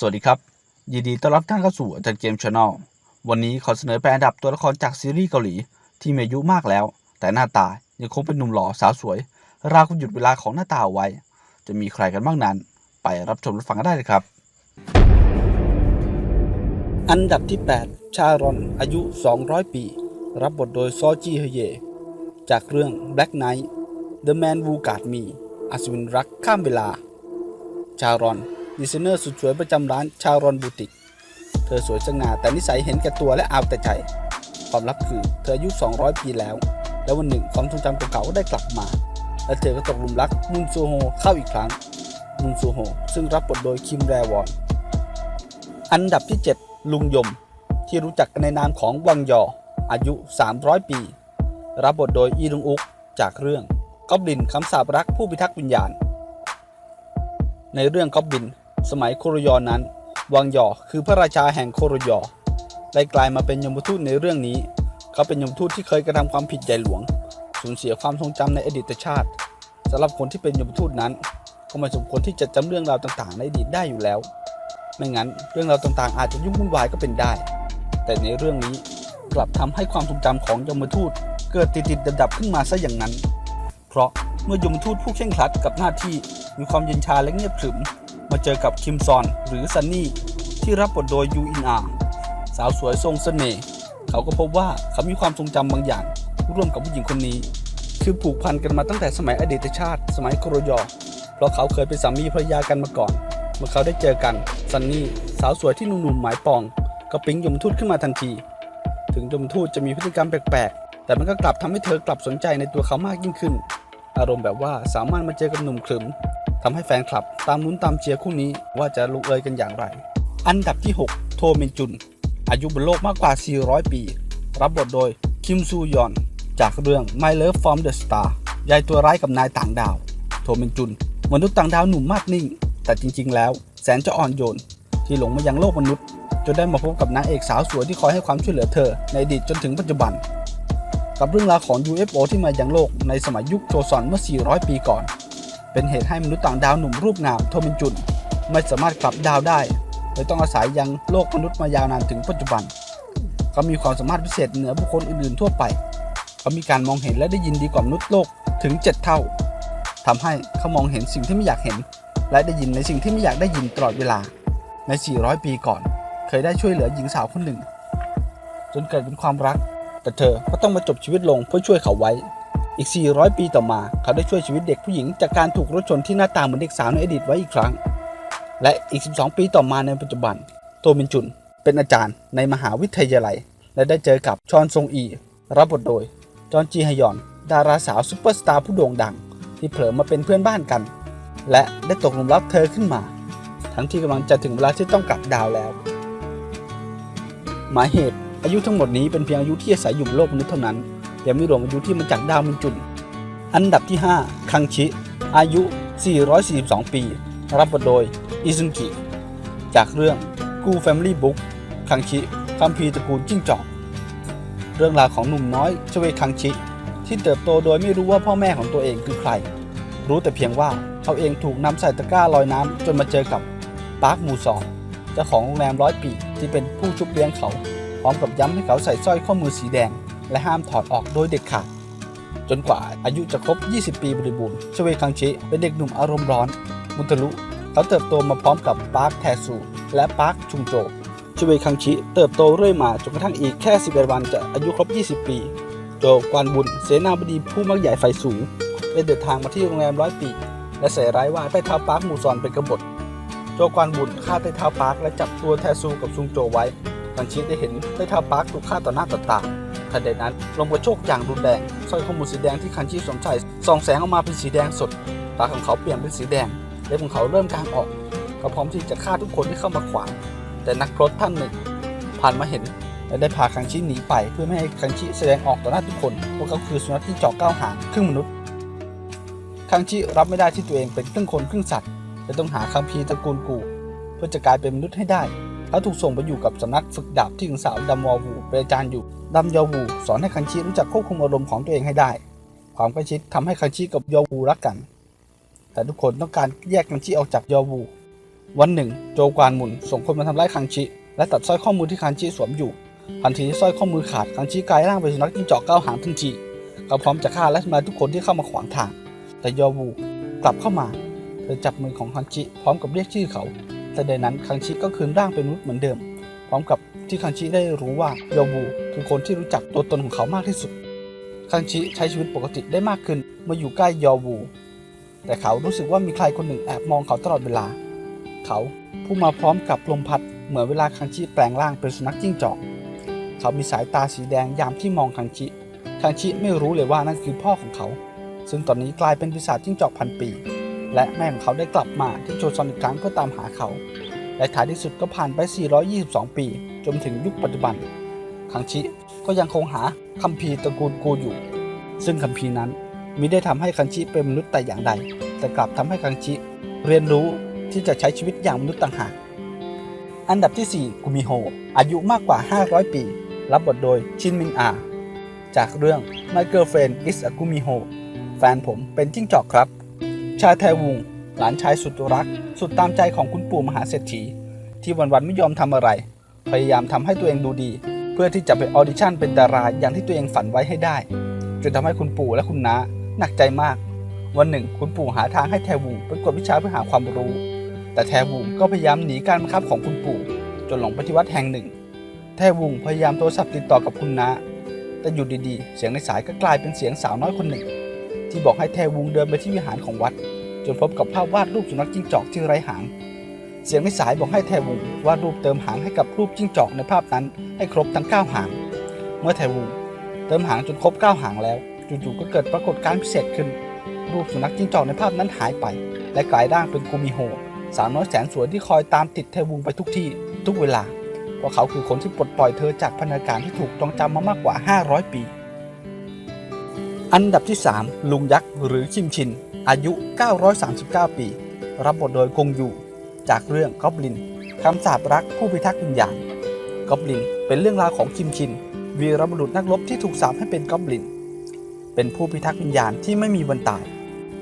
สวัสดีครับ ยินดีต้อนรับท่านเข้าสู่อาจารย์เกมชาแนลวันนี้ขอเสนอแปลอันดับตัวละครจากซีรีส์เกาหลี ที่มีอายุมากแล้ว แต่หน้าตายังคงเป็นหนุ่มหล่อสาวสวย ราวกับหยุดเวลาของหน้าตาเอาไว้ จะมีใครกันบ้างนั้น ไปรับชมรับฟังกันได้เลยครับ อันดับที่ 8 ชารอน อายุ 200 ปี รับบทโดยซอจีเฮเย จากเรื่อง Black Knight The Man Who Guard Me อัศวินรักข้ามเวลา ชารอน ดีไซเนอร์สุดสวยประจำร้านชารอนบูติก เธอสวยสง่าแต่นิสัยเห็นแก่ตัวและเอาแต่ใจ ความลับคือเธออายุ 200 ปีแล้ว แล้ววันหนึ่งความทรงจำเก่าๆก็ได้กลับมา และเธอก็ตกหลุมรักมุนซูโฮเข้าอีกครั้งมุนซูโฮซึ่งรับบทโดยคิมแรวอน อันดับที่ 7 ลุงยม ที่รู้จักกันในนามของวังยอ อายุ 300 ปี รับบทโดยอีรุงอุกจากเรื่องกอบลินคำสาปรักผู้พิทักษ์วิญญาณ ในเรื่องกอบบิน สมัยโครยอนั้น วังยอคือพระราชาแห่งโครยอได้กลายมาเป็นยมทูตในเรื่องนี้ เขาเป็นยมทูตที่เคยกระทำความผิดใหญ่หลวง สูญเสียความทรงจำในอดีตชาติสำหรับคนที่เป็นยมทูตนั้น ก็ไม่สมควรที่จะจำเรื่องราวต่างๆ ในอดีตได้อยู่แล้ว ไม่งั้นเรื่องราวต่างๆ อาจจะยุ่งวุ่นวายก็เป็นได้ แต่ในเรื่องนี้กลับทำให้ความทรงจำของยมทูตเกิดติดๆดับๆขึ้นมาซะอย่างนั้น เพราะเมื่อยมทูตผู้เข่งครัดกับหน้าที่มีความเย็นชาและเงียบขรึม มาเจอกับคิมซอนหรือซันนี่ที่รับบทโดยยูอินอาสาวสวยทรงเสน่ห์เขาก็พบว่าเขามีความทรงจำบางอย่าง ร่วมกับผู้หญิงคนนี้ คือผูกพันกันมาตั้งแต่สมัยอดีตชาติ สมัยโครยอ เพราะเขาเคยเป็นสามีภรรยากันมาก่อน เมื่อเขาได้เจอกันซันนี่สาวสวยที่หนุ่มๆหมายปองก็ปิ๊งยมทูตขึ้นมาทันที ถึงยมทูตจะมีพฤติกรรมแปลกๆ แต่มันก็กลับทำให้เธอกลับสนใจในตัวเขามากยิ่งขึ้น อารมณ์แบบว่าสามารถมาเจอกับหนุ่มขรึม ทำให้แฟนคลับ ตามลุ้นตามเชียร์คู่นี้ว่าจะลงเอยกันอย่างไร อันดับที่ 6 โทเมนจุน อายุบนโลกมากกว่า 400 ปี รับบทโดยคิมซูยอน จากเรื่อง My Love from the Star ยายตัวร้ายกับนายต่างดาว โทเมนจุน มนุษย์ต่างดาวหนุ่มมากนิ่ง แต่จริง ๆ แล้ว แสนจะอ่อนโยน ที่หลงมายังโลกมนุษย์จนได้มาพบกับนางเอกสาวสวยที่คอยให้ความช่วยเหลือเธอ ในอดีตจนถึงปัจจุบัน กับเรื่องราวของ UFO ที่มายังโลกในสมัยยุคโจซอนเมื่อ 400 ปีก่อน เป็นเหตุให้มนุษย์ต่างดาวหนุ่มรูปงามโทมินจุน ไม่สามารถกลับดาวได้เลยต้องอาศัยยังโลกมนุษย์มายาวนานถึงปัจจุบัน เขามีความสามารถพิเศษเหนือบุคคลอื่นๆทั่วไป เขามีการมองเห็นและได้ยินดีกว่ามนุษย์โลกถึง 7 เท่าทำให้เขามองเห็นสิ่งที่ไม่อยากเห็น และได้ยินในสิ่งที่ไม่อยากได้ยินตลอดเวลา ใน 400 ปีก่อน เคยได้ช่วยเหลือหญิงสาวคนหนึ่ง จนเกิดเป็นความรัก แต่เธอก็ต้องมาจบชีวิตลงเพื่อช่วยเขาไว้ อีก 400 ปีต่อมา เขาได้ช่วยชีวิตเด็กผู้หญิง จากการถูกรถชนที่หน้าตาเหมือนเด็กสาวในอดีตไว้อีกครั้ง และอีก 12 ปีต่อมาในปัจจุบันโตมินจุน เป็นอาจารย์ในมหาวิทยาลัย และได้เจอกับชอนซงอี รับบทโดย จอนจีฮยอน ดาราสาวซุปเปอร์สตาร์ผู้โด่งดัง ที่เผลอมาเป็นเพื่อนบ้านกัน และได้ตกหลุมรักเธอขึ้นมา ทั้งที่กำลังจะถึงเวลาที่ต้องกลับดาวแล้ว หมายเหตุอายุทั้งหมดนี้เป็นเพียงอายุที่อาศัยอยู่บนโลกมนุษย์เท่านั้น ยังไม่รวมอายุที่มาจากดาวมินจุน อันดับที่ 5 คังชิ อายุ 442 ปี รับบทโดย อิซึงกิ จากเรื่องกู Family Book คังชิคัมภีตระกูลจิ้งจอก เรื่องราวของหนุ่มน้อยชเวคังชิ ที่เติบโตโดยไม่รู้ว่าพ่อแม่ของตัวเองคือใคร รู้แต่เพียงว่าเขาเองถูกนำใส่ตะกร้าลอยน้ำจนมาเจอกับปาร์คมูซอเจ้าของโรงแรมร้อยปีที่เป็นผู้ชุบเลี้ยงเขา พร้อมกับย้ำให้เขาใส่สร้อยข้อมือสีแดง และห้ามถอดออกโดยเด็ดขาดจนกว่าอายุจะครบ 20 ปีบริบูรณ์ชเวคังชิเป็นเด็กหนุ่มอารมณ์ร้อน มุทะลุเขาเติบโตมาพร้อมกับปาร์คแทซูและปาร์คชุงโจชเวคังชิเติบโตเรื่อยมาจนกระทั่งอีกแค่ 11 วันจะอายุครบ 20 ปี โจกวนบุญเสนาบดีผู้มักใหญ่ไฟสูงได้เดินทางมาที่โรงแรมร้อยปี และใส่ร้ายว่าใต้เท้าปาร์คมูซอนเป็นกบฏ โจกวนบุญฆ่าใต้เท้าปาร์คและจับตัวแทซูกับซุงโจไว้คังชิได้เห็นใต้เท้าปาร์คถูกฆ่าต่อหน้าต่อตา ทันใดนั้นลมกระโชกอย่างรุนแรงสร้อยข้อมือสีแดงที่คันชิสวมใส่ส่องแสงออกมาเป็นสีแดงสดตาของเขาเปลี่ยนเป็นสีแดงเล็บของเขาเริ่มกางออกเขาพร้อมที่จะฆ่าทุกคนที่เข้ามาขวางแต่นักพรตท่านหนึ่งผ่านมาเห็นและได้พาคังชิหนีไปเพื่อไม่ให้คังชิแสดงออกต่อหน้าทุกคนพว่าเขาคือสุนัขที่เจาะก้าวหางครึ่งมนุษย์คังชิรับไม่ได้ที่ตัวเองเป็นครึ่งคนครึ่งสัตว์และต้องหาคัมภีร์ตระกูลกู เพื่อจะกลายเป็นมนุษย์ให้ได้ เขาถูกส่งไปอยู่กับสำนักฝึกดาบที่หญิงสาวดัมวอวูเป็นอาจารย์อยู่ดัมยอวูสอนให้คันชิรู้จักควบคุมอารมณ์ของตัวเองให้ได้ ความใกล้ชิดทำให้คันชิกับยอวูรักกัน แต่ทุกคนต้องการแยกคันชิออกจากยอวู วันหนึ่ง โจกวานหมุนส่งคนมาทำร้ายคังชิ และตัดสร้อยข้อมือที่คังชิสวมอยู่ทันทีที่สร้อยข้อมือขาดคังชิกลายร่างเป็นสุนัขจิ้งจอกก้าวหางทันทีเขาพร้อมจะฆ่าและทำลายทุกคนที่เข้ามาขวางทาง แต่ยอวูกลับเข้ามาเธอจับมือของคังชิพร้อมกับเรียกชื่อเขา แต่ในนั้นคังชิก็คืนร่างเป็นมนุษย์เหมือนเดิม พร้อมกับที่คังชิได้รู้ว่าโยอวูคือคนที่รู้จักตัวตนของเขามากที่สุด คังชิใช้ชีวิตปกติได้มากขึ้นเมื่ออยู่ใกล้ยอวูแต่เขารู้สึกว่ามีใครคนหนึ่งแอบมองเขาตลอดเวลา เขาผู้มาพร้อมกับลมพัดเหมือนเวลาคังชิแปลงร่างเป็นสุนัขจิ้งจอก เขามีสายตาสีแดงยามที่มองคังชิคังชิไม่รู้เลยว่านั่นคือพ่อของเขา ซึ่งตอนนี้กลายเป็นปีศาจจิ้งจอกพันปี และแม่ของเขาได้กลับมาที่โจซอนอีกครั้งเพื่อตามหาเขา และท้ายที่สุดก็ผ่านไป 422 ปี จนถึงยุคปัจจุบัน คังชิก็ยังคงหาคัมภีร์ตระกูลกูอยู่ ซึ่งคัมภีร์นั้นมิได้ทำให้คังชิเป็นมนุษย์แต่อย่างใด แต่กลับทำให้คังชิเรียนรู้ที่จะใช้ชีวิตอย่างมนุษย์ต่างหาก อันดับที่ 4 กุมิโฮ อายุมากกว่า 500 ปี รับบทโดยชินมินอา จากเรื่อง My Girlfriend is a Gumiho แฟนผมเป็นจิ้งจอกครับ ชาแทวุง หลานชายสุดรัก สุดตามใจของคุณปู่มหาเศรษฐี ที่วันๆไม่ยอมทำอะไร พยายามทำให้ตัวเองดูดี เพื่อที่จะไปออดิชั่นเป็นดาราอย่างที่ตัวเองฝันไว้ให้ได้ จนทำให้คุณปู่และคุณน้าหนักใจมาก วันหนึ่ง คุณปู่หาทางให้แทวูไปกวดวิชาเพื่อหาความรู้ แต่แทวูก็พยายามหนีการบังคับของคุณปู่ จนหลงไปที่วัดแห่งหนึ่ง แทวูพยายามโทรศัพท์ติดต่อกับคุณน้าแต่อยู่ดีๆ เสียงในสายก็กลายเป็นเสียงสาวน้อยคนหนึ่ง ที่บอกให้แทวูเดินไปที่วิหารของวัด จนพบกับภาพวาดรูปสุนัขจิ้งจอกที่ไร้หาง เสียงในสายบอกให้แทวูวาดรูปเติมหางให้กับรูปจิ้งจอกในภาพนั้นให้ครบทั้ง 9 หาง เมื่อแทวูเติมหางจนครบ 9 หางแล้วจู่ๆก็เกิดปรากฏการณ์พิเศษขึ้น รูปสุนัขจิ้งจอกในภาพนั้นหายไป และกลายร่างเป็นกูมิโฮสาวน้อยแสนสวยที่คอยตามติดเทวูไปทุกที่ทุกเวลา เพราะเขาคือคนที่ปลดปล่อยเธอจากพันธการที่ถูกจองจำมามากกว่า 500 ปี อันดับที่ 3 ลุงยักษ์หรือชิมชิน อายุ 939 ปี รับบทโดยกงยูจากเรื่องกอบลินคำสาปรักผู้พิทักษ์วิญญาณกอบลินเป็นเรื่องราวของคิมชิน วีรบุรุษนักรบที่ถูกสาปให้เป็นกอบลิน เป็นผู้พิทักษ์วิญญาณที่ไม่มีวันตาย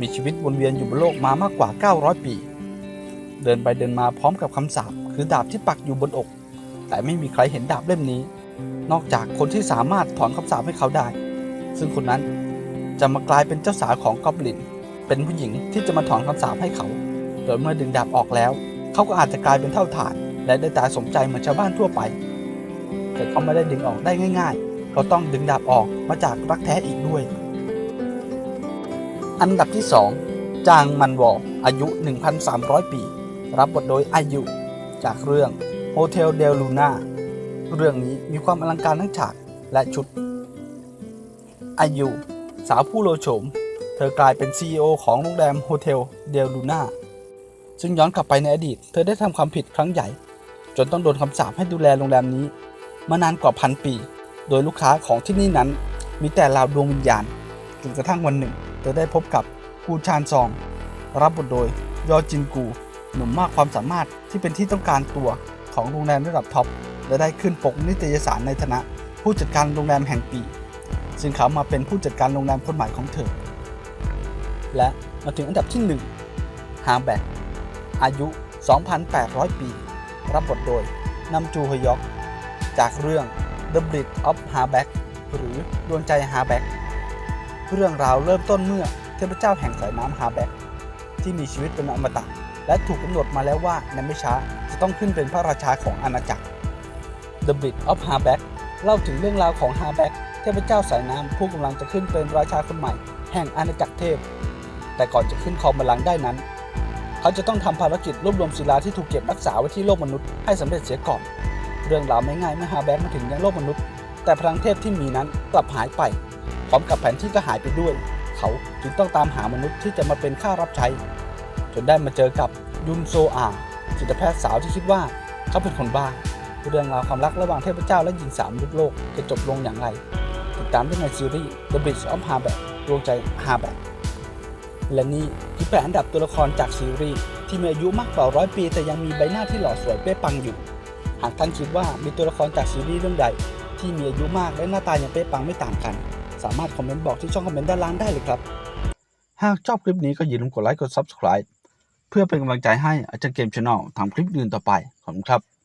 มีชีวิตวนเวียนอยู่บนโลกมามากกว่า 900 ปี เดินไปเดินมาพร้อมกับคำสาปคือดาบที่ปักอยู่บนอก แต่ไม่มีใครเห็นดาบเล่มนี้ นอกจากคนที่สามารถถอนคำสาปให้เขาได้ ซึ่งคนนั้น จะมากลายเป็นเจ้าสาวของกอบลิน เป็นผู้หญิงที่จะมาถอนคำสาปให้เขา โดยเมื่อดึงดาบออกแล้ว เขาก็อาจจะกลายเป็นเท่าฐาน และได้ตายสมใจเหมือนชาวบ้านทั่วไป แต่เขาไม่ได้ดึงออกได้ง่ายๆ เขาต้องดึงดาบออกมาจากรักแท้อีกด้วย อันดับที่ 2 จางมันวออายุ 1,300 ปี รับบทโดยอายุจากเรื่อง Hotel Del Luna เรื่องนี้มีความอลังการทั้งฉากและชุดอายุ สาวผู้โลโฉม เธอกลายเป็น CEO ของโรงแรมโฮเทลเดลลูนาซึ่งย้อนกลับไปในอดีต เธอได้ทำความผิดครั้งใหญ่ จนต้องโดนคำสาปให้ดูแลโรงแรมนี้ มานานกว่าพันปี โดยลูกค้าของที่นี่นั้นมีแต่ลาวดวงวิญญาณจนกระทั่งวันหนึ่ง เธอได้พบกับกูชานซอง รับบทโดยยอจินกู หนุ่มมากความสามารถที่เป็นที่ต้องการตัวของโรงแรมระดับท็อปและได้ขึ้นปกนิตยสารในฐานะ ผู้จัดการโรงแรมแห่งปี ซึ่งเขามาเป็นผู้จัดการโรงแรมคนใหม่ของเธอ และมาถึงอันดับที่1ฮาแบกอายุ 2,800 ปี รับบทโดยนัมจูฮยอก จากเรื่อง The Bridge of h a r b a c k หรือดวงใจฮาแบกเรื่องราวเริ่มต้นเมื่อเทพเจ้าแห่งสายน้ำฮาแบกที่มีชีวิตเป็นอมตะ และถูกกำหนดมาแล้วว่าในไม่ช้าจะต้องขึ้นเป็นพระราชาของอาณาจักร The Bridge of h a r b a c k เล่าถึงเรื่องราวของฮาแบก ทพเจ้าสายน้ำผู้กำลังจะขึ้นเป็นราชาคนใหม่ แห่งอาณาจักรเทพ แต่ก่อนจะขึ้นครองบัลลังก์ได้นั้น เขาจะต้องทำภารกิจรวบรวมศิลาที่ถูกเก็บรักษาไว้ที่โลกมนุษย์ให้สำเร็จเสียก่อนเรื่องราวไม่ง่ายเมื่อฮาแบ็กมาถึงยังโลกมนุษย์ แต่พลังเทพที่มีนั้นกลับหายไป พร้อมกับแผนที่ก็หายไปด้วย เขาจึงต้องตามหามนุษย์ที่จะมาเป็นข้ารับใช้ จนได้มาเจอกับยุนโซอาจิตแพทย์สาวที่คิดว่าเขาเป็นคนบ้าเรื่องราวความรักระหว่างเทพเจ้าและหญิงสาวมนุษย์โลกจะจบลงอย่างไร ดตามได้ในซีรีส์ The Bridge of h a r b a c k ดวงใจ h a r b a c k และนี่คือแปดอันดับตัวละครจากซีรีส์ที่มีอายุมากกว่าร้อยปี แต่ยังมีใบหน้าที่หล่อสวยเป๊ะปังอยู่ หากท่านคิดว่ามีตัวละครจากซีรีส์เรื่องใด ที่มีอายุมากและหน้าตายังเป๊ะปังไม่ต่างกัน สามารถคอมเมนต์บอกที่ช่องคอมเมนต์ด้านล่างได้เลยครับ หากชอบคลิปนี้ก็อย่าลืมกดไลค์กด Subscribe เพื่อเป็นกำลังใจให้อาจารย์เกมช n แนลทำคลิปอื่นต่อไปขอบคุณครับ